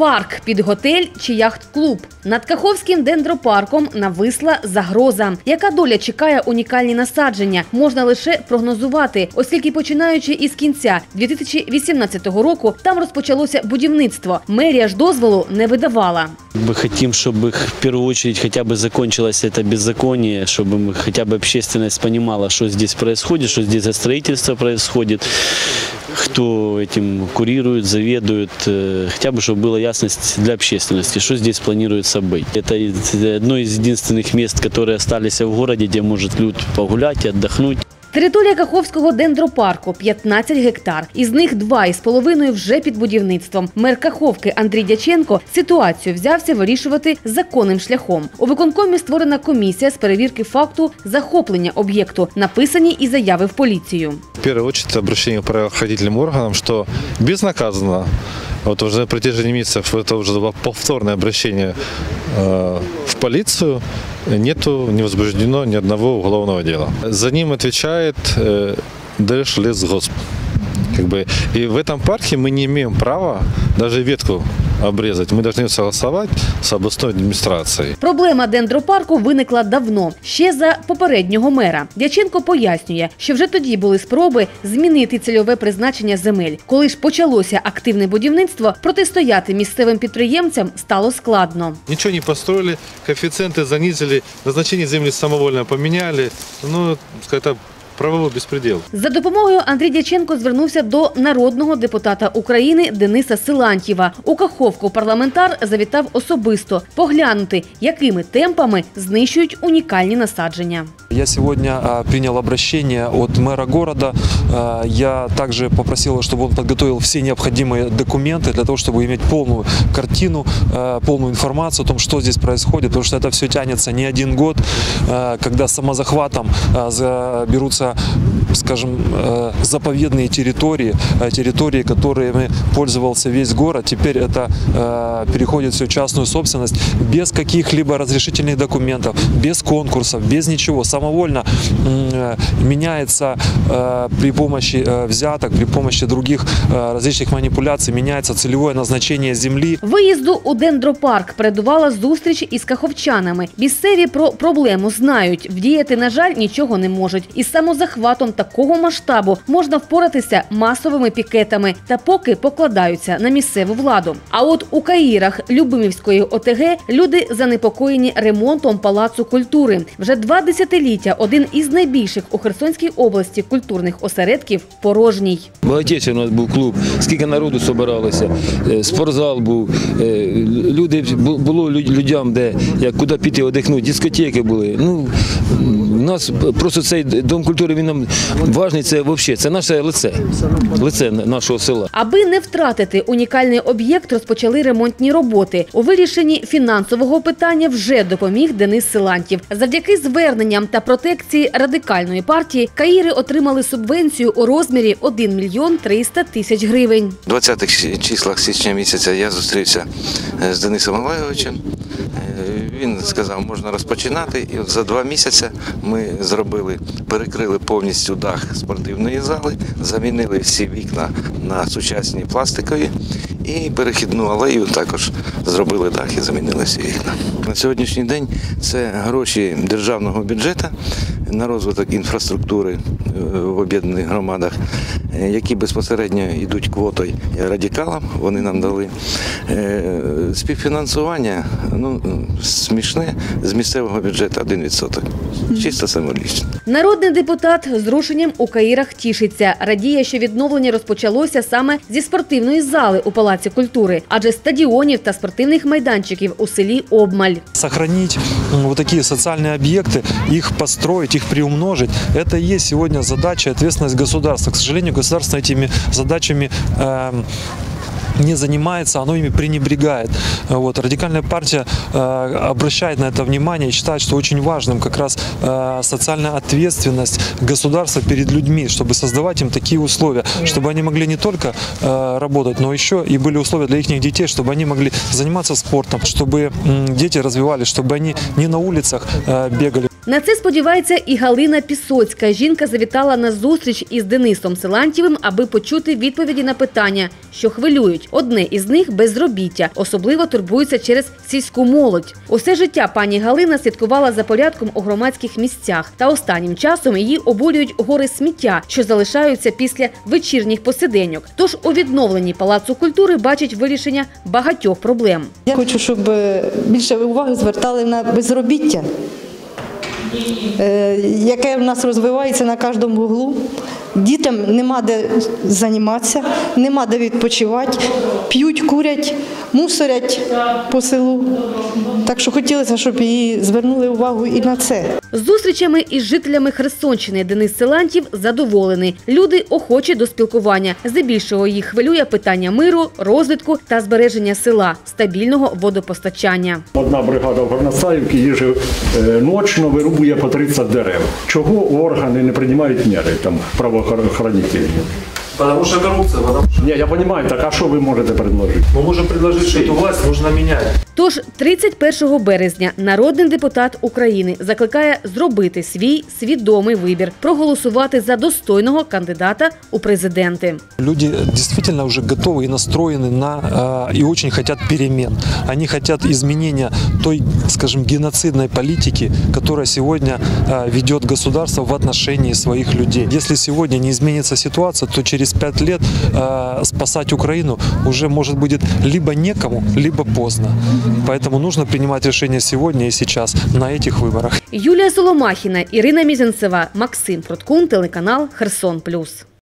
Парк під готель чи яхт-клуб. Над Каховським дендропарком нависла загроза. Яка доля чекає унікальні насадження, можна лише прогнозувати, оскільки починаючи із кінця 2018 року там розпочалося будівництво. Мерія ж дозволу не видавала. Мы хотим, чтобы в первую очередь хотя бы закончилось это беззаконие, чтобы мы, хотя бы общественность понимала, что здесь происходит, что здесь за строительство происходит, кто этим курирует, заведует, э, хотя бы чтобы была ясность для общественности, что здесь планируется быть. Это из- одно из единственных мест, которые остались в городе, где может люд погулять и отдохнуть. Територія Каховського дендропарку 15 гектар. Із них 2,5 вже під будівництвом. Мер Каховки Андрій Дяченко ситуацію взявся вирішувати законним шляхом. У виконкомі створена комісія з перевірки факту захоплення об'єкту. Написані і заяви в поліцію. В первую очередь обращение к правоохранительным органам, что безнаказанно, вот уже на протяжении месяцев это уже было повторное обращение э, в полицию, нету, не возбуждено ни одного уголовного дела. За ним отвечает э, Держлесгосп. Как бы, и в этом парке мы не имеем права даже ветку обрезать. Мы должны согласовать с областной администрацией. Проблема дендропарку виникла давно, ще за попереднього мера. Дяченко пояснює, що вже тоді були спроби змінити цільове призначення земель. Коли ж почалося активне будівництво, протистояти місцевим підприємцям стало складно. Ничего не построили, коэффициенты занизили, назначение земли самовольно поменяли. Ну, это правовой беспредел. За допомогою Андрій Дяченко звернувся до народного депутата України Дениса Силантьєва. У Каховку парламентар завітав особисто поглянути, якими темпами знищують унікальні насадження. Я сегодня а, принял обращение от мэра города. А, Я также попросил, чтобы он подготовил все необходимые документы для того, чтобы иметь полную картину, а, полную информацию о том, что здесь происходит, потому что это все тянется не один год, когда самозахватом а, за- берутся скажем, заповедные территории, территории, которыми пользовался весь город. Теперь это переходит все в частную собственность без каких-либо разрешительных документов, без конкурсов, без ничего. Самовольно м, э, меняется э, при помощи э, взяток, при помощи других э, различных манипуляций, меняется целевое назначение земли. Виїзду у дендропарк передувала зустріч із каховчанами. Місцеві про проблему знають. Вдіяти, на жаль, нічого не можуть. Із самозахватом такого масштабу можна впоратися масовими пікетами та поки покладаються на місцеву владу. А от у Каїрах Любимівської ОТГ люди занепокоєні ремонтом палацу культури. Вже два десятиліття один із найбільших у Херсонській області культурних осередків порожній. Багатіше у нас був клуб, скільки народу збиралося, е, спортзал був, е, люди було людям, де як куди піти одихнути, дискотеки були. Ну нас просто цей дом культури він нам важний. Це взагалі це наше лице, лице нашого села. Аби не втратити унікальний об'єкт, розпочали ремонтні роботи. У вирішенні фінансового питання вже допоміг Денис Силантів. Завдяки зверненням та протекції радикальної партії Каїри отримали субвенцію у розмірі 1 мільйон 300 тисяч гривень. У 20-х числах січня місяця я зустрівся е, з Денисом Олеговичем. Е, Він сказав, можна розпочинати. І за два місяці ми зробили, перекрили повністю дах спортивної зали, замінили всі вікна на сучасні пластикові і перехідну алею також зробили дах і замінили всі вікна. На сьогоднішній день це гроші державного бюджету на розвиток інфраструктури е, в об'єднаних громадах, е, які безпосередньо йдуть квотою радикалам. Вони нам дали Е, співфінансування ну, смішне з місцевого бюджету 1%. Чисто символічно. Народний депутат з рушенням у Каїрах тішиться. Радіє, що відновлення розпочалося саме зі спортивної зали у Палаці культури, адже стадіонів та спортивних майданчиків у селі обмаль. Сохранить м, вот такие социальные объекты, их построить, их приумножить, это и есть сегодня задача и ответственность государства. К сожалению, государство этими задачами эм, не занимается, оно ими пренебрегает. Вот. Радикальная партия э, обращает на это внимание и считает, что очень важным как раз э, социальная ответственность государства перед людьми, чтобы создавать им такие условия, чтобы они могли не только э, работать, но еще и были условия для их детей, чтобы они могли заниматься спортом, чтобы дети развивались, чтобы они не на улицах бегали. На це сподівається і Галина Пісоцька. Жінка завітала на зустріч із Денисом Силантьєвим, аби почути відповіді на питання, що хвилюють. Одне із них безробіття. Особливо турбується через сільську молодь. Усе життя пані Галина слідкувала за порядком у громадських місцях. Та останнім часом її обурюють гори сміття, що залишаються після вечірніх посиденьок. Тож у відновленні палацу культури бачить вирішення багатьох проблем. Я хочу, щоб більше уваги звертали на безробіття, яке в нас розвивається на кожному углу. Дітям нема де займатися, нема де відпочивати, п'ють, курять, мусорять по селу. Так що хотілося, щоб її звернули увагу і на це. Зустрічами із жителями Херсонщини Денис Силантів задоволений. Люди охочі до спілкування. Здебільшого їх хвилює питання миру, розвитку та збереження села, стабільного водопостачання. Одна бригада в Горнацаївці еженочно вирубує по 30 дерев. Чого органи не приймають міри там правоохоронительні? Потому что коррупция, потому что Ні, я розумію, так а що ви можете предложити? мы можем предложить, что эту власть нужно менять. Тож 31 березня народний депутат України закликає зробити свій свідомий вибір, проголосувати за достойного кандидата у президенти. Люди действительно уже готовы и настроены на э, и очень хотят перемен. Они хотят изменения той, скажем, геноцидной политики, которая сегодня э, ведет государство в отношении своих людей. Если сегодня не изменится ситуация, то через пять лет э, спасать Украину уже может будет либо некому, либо поздно. Поэтому нужно принимать решение сегодня и сейчас на этих выборах. Юлія Соломахіна, Ірина Мізенцева, Максим Проткун, телеканал Херсон Плюс.